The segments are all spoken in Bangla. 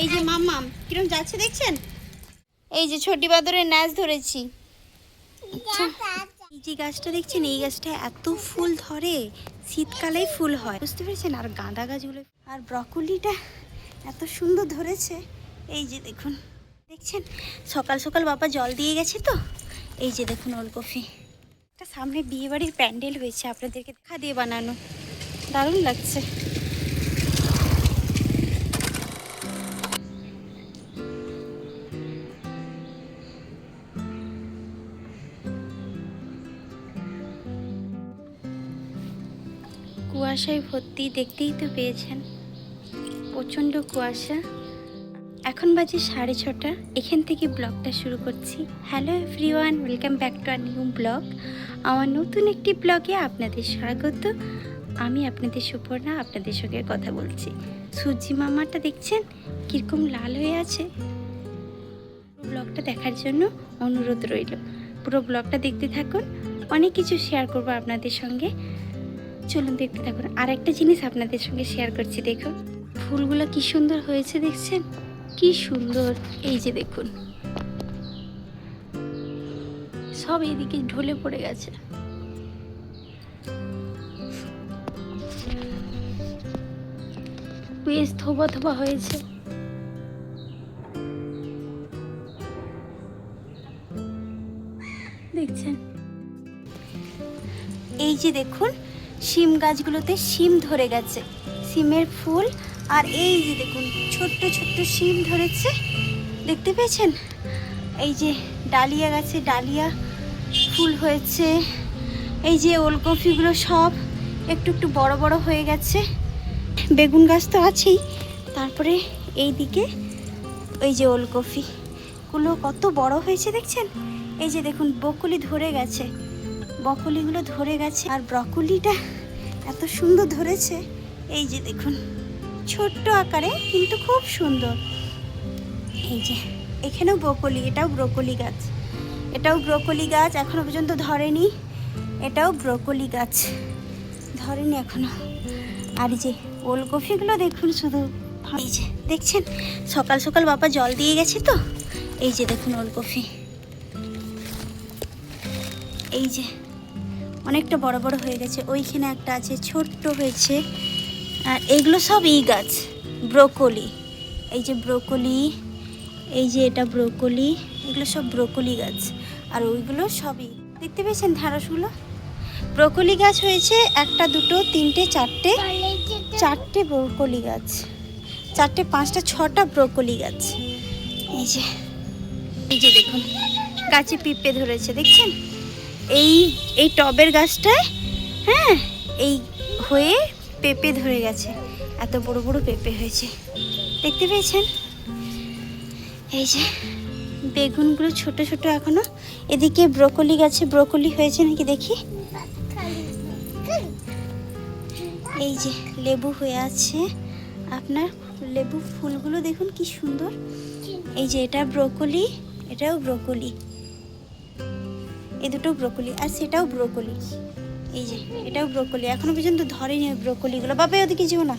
এই যে মাম্মাম কিরম যাচ্ছে দেখছেন? এই যে ছোটি বাদরের ন্যাচ ধরেছি। আচ্ছা। এই যে গাছটা দেখছেন এই গাছটা এত ফুল ধরে শীতকালেই ফুল হয়। বুঝতে পেরেছেন? আর গাঁদা গাছগুলো। আর ব্রকলিটা এত সুন্দর ধরেছে। এই যে দেখুন দেখছেন? সকাল সকাল বাবা জল দিয়ে গেছে তো। এই যে দেখুন ওলকপি। একটা সামনে বিয়েবাড়ির প্যান্ডেল হয়েছে আপনাদেরকে দেখা দিয়ে বানানো। দারুণ লাগছে। কুয়াশায় ভর্তি দেখতেই তো পেয়েছেন। প্রচণ্ড কুয়াশা। এখন বাজে সাড়ে ছটা। এখান থেকে ব্লগটা শুরু করছি। Hello everyone welcome back to our new blog আমার নতুন একটি ব্লগে আপনাদের স্বাগত। আমি আপনাদের সুপর্ণা, আপনাদের সঙ্গে কথা বলছি। সূর্যি মামাটা দেখছেন? কীরকম লাল হয়ে আছে। ব্লগটা দেখার জন্য অনুরোধ রইল। পুরো ব্লগটা দেখতে থাকুন। অনেক কিছু শেয়ার করব আপনাদের সঙ্গে। চলুন দেখতে থাকুন। আর একটা জিনিস আপনাদের সঙ্গে শেয়ার করছি, দেখুন। ফুলগুলো কি সুন্দর হয়েছে দেখছেন? কি সুন্দর। এই যে দেখুন। সব এদিকে ঢলে পড়ে গেছে। বেশ থোবা থোবা হয়েছে। দেখছেন? এই যে দেখুন শিম গাছগুলোতে শিম ধরে গেছে। শিমের ফুল আর এই যে দেখুন, ছোট্ট ছোট্ট শিম ধরেছে। দেখতে পেয়েছেন? এই যে ডালিয়া গাছে ডালিয়া ফুল হয়েছে। এই যে ওলকপিগুলো সব একটু একটু বড় বড় হয়ে গেছে। বেগুন গাছ তো আছেই। তারপরে এই দিকে ওই যে ওলকপিগুলো কত বড় হয়েছে দেখছেন? এই যে দেখুন, বকুলি ধরে গেছে। বকলিগুলো ধরে গেছে আর ব্রকলিটা এত সুন্দর ধরেছে। এই যে দেখুন, ছোট্ট আকারে কিন্তু খুব সুন্দর। এই যে, এখানেও ব্রকলি, এটাও ব্রকলি গাছ। এটাও ব্রকলি গাছ, এখনও পর্যন্ত ধরেনি। এটাও ব্রকলি গাছ। ধরেনি এখনও। আর যে, ওলকপিগুলো দেখুন শুধু। এই যে, দেখছেন? সকাল সকাল বাবা জল দিয়ে গেছে তো? এই যে দেখুন ওলকপি। এই যে অনেকটা বড় বড় হয়ে গেছে। ওইখানে একটা আছে, ছোট্ট হয়েছে। আর এইগুলো সব এই গাছ। ব্রোকলি। এই যে ব্রোকলি, এই যে এটা ব্রোকলি, এগুলো সব ব্রোকলি গাছ। আর ওইগুলো সবই। দেখতে পেয়েছেন ঢ্যাঁড়সগুলো ব্রোকলি গাছ হয়েছে একটা, দুটো, তিনটে, চারটে চারটে ব্রোকলি গাছ। চারটে, পাঁচটা, ছটা ব্রোকলি গাছ। এই যে এই যে দেখুন গাছে পিঁপড়ে ধরেছে, দেখছেন? এই এই টবের গাছটায় হ্যাঁ এই হয়ে পেঁপে ধরে গেছে। এত বড় বড় পেঁপে হয়েছে। দেখতে পেয়েছেন? এই যে, বেগুনগুলো ছোট ছোট এখনও। এদিকে ব্রোকলি গাছে ব্রোকলি হয়েছে নাকি দেখি? এই যে, লেবু হয়ে আছে। আপনার লেবু ফুলগুলো দেখুন কি সুন্দর। এই যে, এটা ব্রোকলি, এটাও ব্রোকলি। এই দুটো ব্রোকলি, আর সেটাও ব্রোকলি। এই যে, এটাও ব্রোকলি, এখনও পর্যন্ত ধরেনি ওই ব্রোকলিগুলো। বাবা ওদিকে যেও না।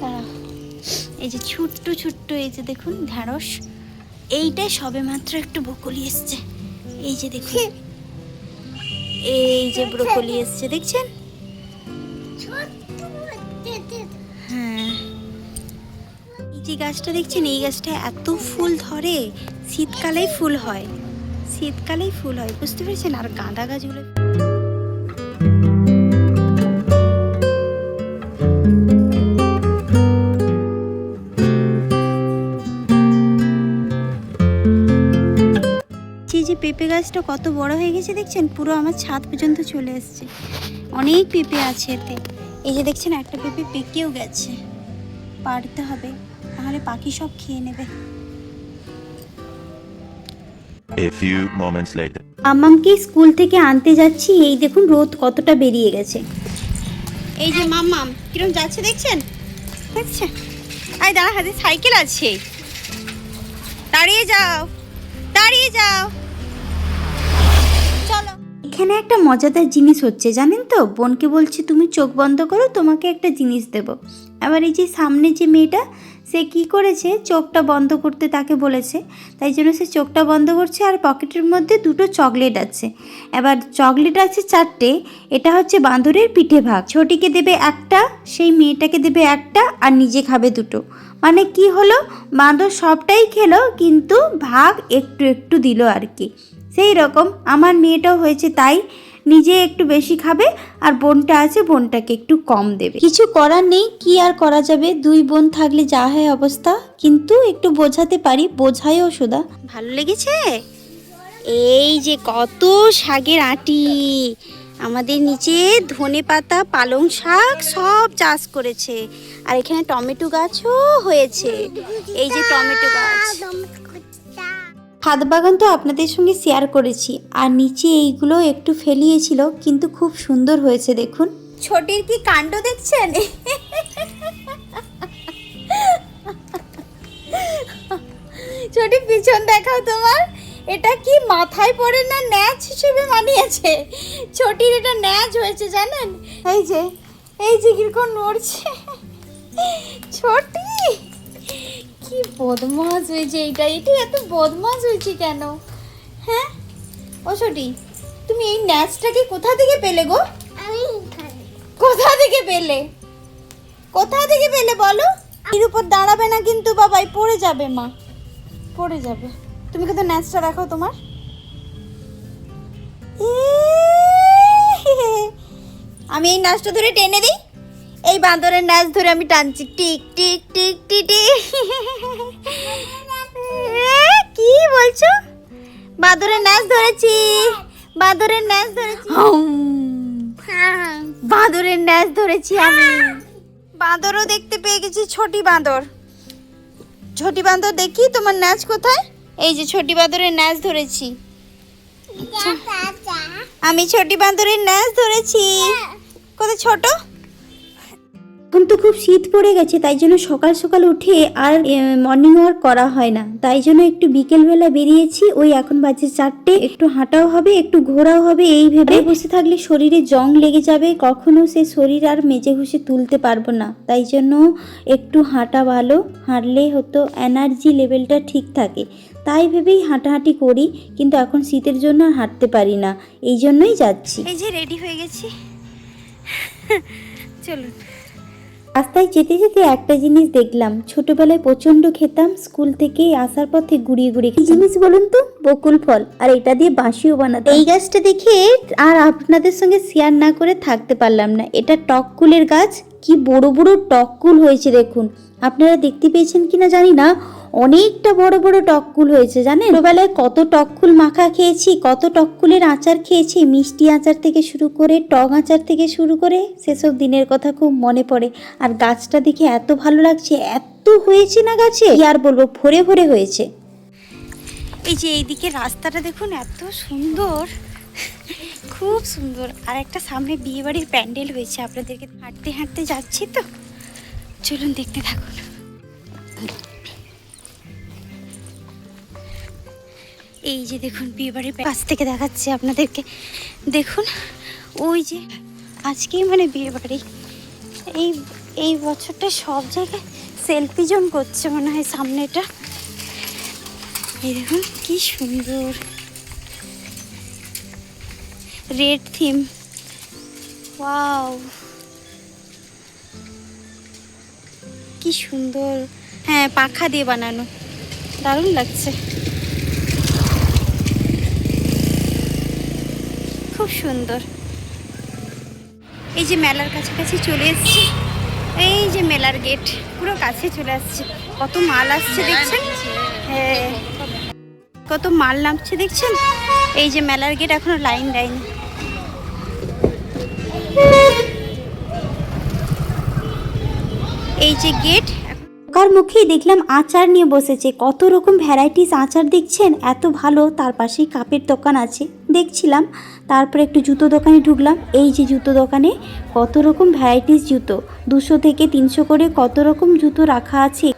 দাঁড়া। এই যে ছোট্ট ছোট্ট, এই যে দেখুন, ঢ্যাঁড়স। এইটাই সবে মাত্র একটু ব্রোকলি এসছে। এই যে দেখুন। এই যে ব্রোকলি এসছে, দেখছেন? হ্যাঁ। এই যে গাছটা দেখছেন, এই গাছটা এত ফুল ধরে, শীতকালেই ফুল হয়। শীতকালেই ফুল হয়, বুঝতে পেরেছেন? আর গাঁদা গাছগুলো যে পেঁপে গাছটা কত বড় হয়ে গেছে দেখছেন? পুরো আমার ছাদ পর্যন্ত চলে এসছে। অনেক পেঁপে আছে এতে। এই যে দেখছেন, একটা পেঁপে পেকেও গেছে। পারতে হবে, তাহলে পাখি সব খেয়ে নেবে। A few moments later. School থেকে আনতে যাচ্ছি এই দেখুন রোদ কতটা বেরিয়ে গেছে। এই যে মাম্মাম কিরম যাচ্ছে দেখছেন? দেখছেন আই দাঁড়া হাতে সাইকেল আছে। দাঁড়িয়ে যাও দাঁড়িয়ে যাও। চলো। এখানে একটা মজাদার জিনিস হচ্ছে জানেন তো? বোনকে বলছি তুমি চোখ বন্ধ করো তোমাকে একটা জিনিস দেব। আবার এই যে সামনে যে মেয়েটা সে কি করেছে? চোখটা বন্ধ করতে তাকে বলেছে। তাই জন্য সে চোখটা বন্ধ করছে আর পকেটের মধ্যে দুটো চকলেট আছে। এবার চকলেট আছে চারটে। এটা হচ্ছে বাঁদরের পিঠে ভাগ। ছোটিকে দেবে একটা, সেই মেয়েটাকে দেবে একটা আর নিজে খাবে দুটো। মানে কি হলো? বাঁদর সবটাই খেলো, কিন্তু ভাগ একটু একটু দিল আর কি। সেই রকম আমার মেয়েটাও হয়েছে তাই নিজে একটু বেশি খাবে আর বোনটা আছে, বোনটাকে একটু কম দেবে। কিছু করার নেই, কি আর করা যাবে? দুই বোন থাকলে যা হয় অবস্থা। কিন্তু একটু বোঝাতে পারি বোঝায়ও সুদা ভালো লেগেছে? এই যে কত শাকের আটি। আমাদের নিচে ধনে পাতা, পালং শাক সব চাষ করেছে। আর এখানে টমেটো গাছও হয়েছে। এই যে টমেটো গাছ। ছাদ বাগান তো আপনাদের সঙ্গে শেয়ার করেছি। আর নিচে এইগুলো একটু ফেলিয়েছিল, কিন্তু খুব সুন্দর হয়েছে, দেখুন। ছোটির কি কাণ্ড দেখছেন? ছোটি, পিছন দেখাও তোমার। এটা কি মাথায় পড়ে না ন্যাচ হিসেবে মানিয়েছে? ছোটির এটা ন্যাচ হয়েছে, জানেন? এই যে এই যে কীরকম নড়ছে। ছোটি কি বদমাস হয়েছে এইটা? এটা এত বদমাস হয়েছে কেন? হ্যাঁ? ও তুমি এই ন্যাচটাকে কোথা থেকে পেলে গো? কোথা থেকে পেলে? কোথা থেকে পেলে বলো? এর উপর দাঁড়াবে না কিন্তু বাবাই পড়ে যাবে মা। পড়ে যাবে। তুমি কিন্তু ন্যাচটা দেখো তোমার। আমি এই নাচটা ধরে টেনে দিই? এই বাঁদরের নাচ ধরে আমি টানছি। টিক টিক টিক টিক টিক কি বলছো? বাঁদরের নাচ ধরেছি। বাঁদরের নাচ ধরেছি। বাঁদরের নাচ ধরেছি আমি। বাঁদরও দেখতে পেয়ে গেছি ছোটি বাঁদর। ছোটি বাঁদর দেখি তোমার নাচ কোথায়? এই যে ছোটি বাঁদরের নাচ ধরেছি। আমি ছোটি বাঁদরের নাচ ধরেছি। কোথায় ছোট? এখন তো খুব শীত পড়ে গেছে, তাই জন্য সকাল সকাল উঠে আর মর্নিং ওয়াক করা হয় না। তাই জন্য একটু বিকেলবেলা বেরিয়েছি, ওই এখন বাজে চারটে, একটু হাঁটাও হবে, একটু ঘোরাও হবে, এই ভেবে বসে থাকলে শরীরে জং লেগে যাবে, কখনো সে শরীর আর মেজে ঘুষে তুলতে পারব না। তাই জন্য একটু হাঁটা ভালো, হাঁটলে হতো এনার্জি লেভেলটা ঠিক থাকে। তাই ভেবেই হাঁটাহাঁটি করি, কিন্তু এখন শীতের জন্য আর হাঁটতে পারি না, এই জন্যই যাচ্ছি। এই যে রেডি হয়ে গেছি। চলুন। রাস্তায় যেতে যেতে একটা জিনিস দেখলাম। ছোটবেলায় প্রচণ্ড খেতাম স্কুল থেকে আসার পথে গুড়িয়ে গুড়িয়ে কি জিনিস বলুন তো? বকুল ফল আর এটা দিয়ে বাঁশিও বানাতে এই গাছটা দেখে আর আপনাদের সঙ্গে শেয়ার না করে থাকতে পারলাম না। এটা টক কুলের গাছ কি বড় বড় টককুল হয়েছে দেখুন। আপনারা দেখতে পেয়েছেন কিনা জানি না। অনেকটা বড় বড় টককুল হয়েছে, জানেন? ছোটবেলায় কত টককুল মাখা খেয়েছি, কত টককুলের আচার খেয়েছি, মিষ্টি আচার থেকে শুরু করে, টক আচার থেকে শুরু করে সেসব দিনের কথা খুব মনে পড়ে। আর গাছটা দেখে এত ভালো লাগছে, এত হয়েছে না গাছে? আর বলব, ভরে ভরে হয়েছে। এই যে এইদিকে রাস্তাটা দেখুন, এত সুন্দর। খুব সুন্দর। আর একটা সামনে বিয়ে বাড়ির প্যান্ডেল হয়েছে, আপনাদেরকে হাঁটতে হাঁটতে যাচ্ছি তো। চলুন দেখতে থাকুন। এই যে দেখুন বিয়ে বাড়ির কাছ থেকে দেখাচ্ছে আপনাদেরকে। দেখুন, ওই যে আজকেই মানে বিয়ে বাড়ি এই এই বছরটা সব জায়গায় সেলফি জোন করছে মনে হয় সামনেটা। এই দেখুন, কি সুন্দর। Red theme. ওয়াও। কি সুন্দর। হ্যাঁ পাখা দিয়ে বানানো। দারুণ লাগছে। খুব সুন্দর। এই যে মেলার কাছাকাছি চলে এসছি। এই যে মেলার গেট। পুরো কাছে চলে আসছে। কত মাল আসছে দেখছেন? হ্যাঁ। কত মাল নামছে দেখছেন? এই যে মেলার গেট এখনও লাইন লাইন এই যে গেট কার মুখেই দেখলাম আচার নিয়ে বসেছে। কত রকম ভ্যারাইটিস আচার দেখছেন? এত ভালো, তার পাশেই কাপের দোকান আছে। দেখছিলাম, তারপরে একটু জুতো দোকানে ঢুকলাম। এই যে জুতো দোকানে কত রকম ভ্যারাইটিস জুতো? দুশো থেকে তিনশো করে কত রকম জুতো রাখা আছে?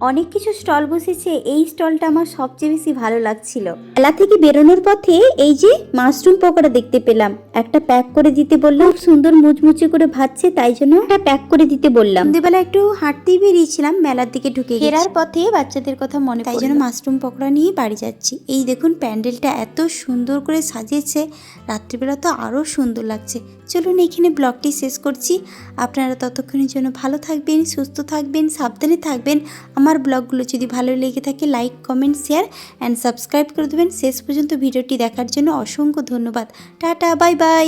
অনেক কিছু স্টল বসেছে এই স্টলটা আমার সবচেয়ে বেশি ভালো লাগছিল। মেলা থেকে বেরোনোর পথে এই যে মাশরুম পকোড়া দেখতে পেলাম একটা প্যাক করে দিতে বললাম। খুব সুন্দর মুচমুচে করে ভাজছে তাই জন্য একটা প্যাক করে দিতে বললাম। সন্ধ্যেবেলা একটু হাঁটতেই বেরিয়েছিলাম মেলার দিকে ঢুকে ফেরার পথে বাচ্চাদের কথা মনে তাই জন্য মাশরুম পকোড়া নিয়ে বাড়ি যাচ্ছি। এই দেখুন প্যান্ডেলটা এত সুন্দর করে সাজিয়েছে রাত্রিবেলা তো আরও সুন্দর লাগছে। চলুন এখানে ব্লগটি শেষ করছি। আপনারা ততক্ষণের জন্য ভালো থাকবেন সুস্থ থাকবেন সাবধানে থাকবেন। আমার ব্লগগুলো যদি ভালো লেগে থাকে like comment share and subscribe করে দেবেন। শেষ পর্যন্ত ভিডিওটি দেখার জন্য অসংখ্য ধন্যবাদ। Tata bye bye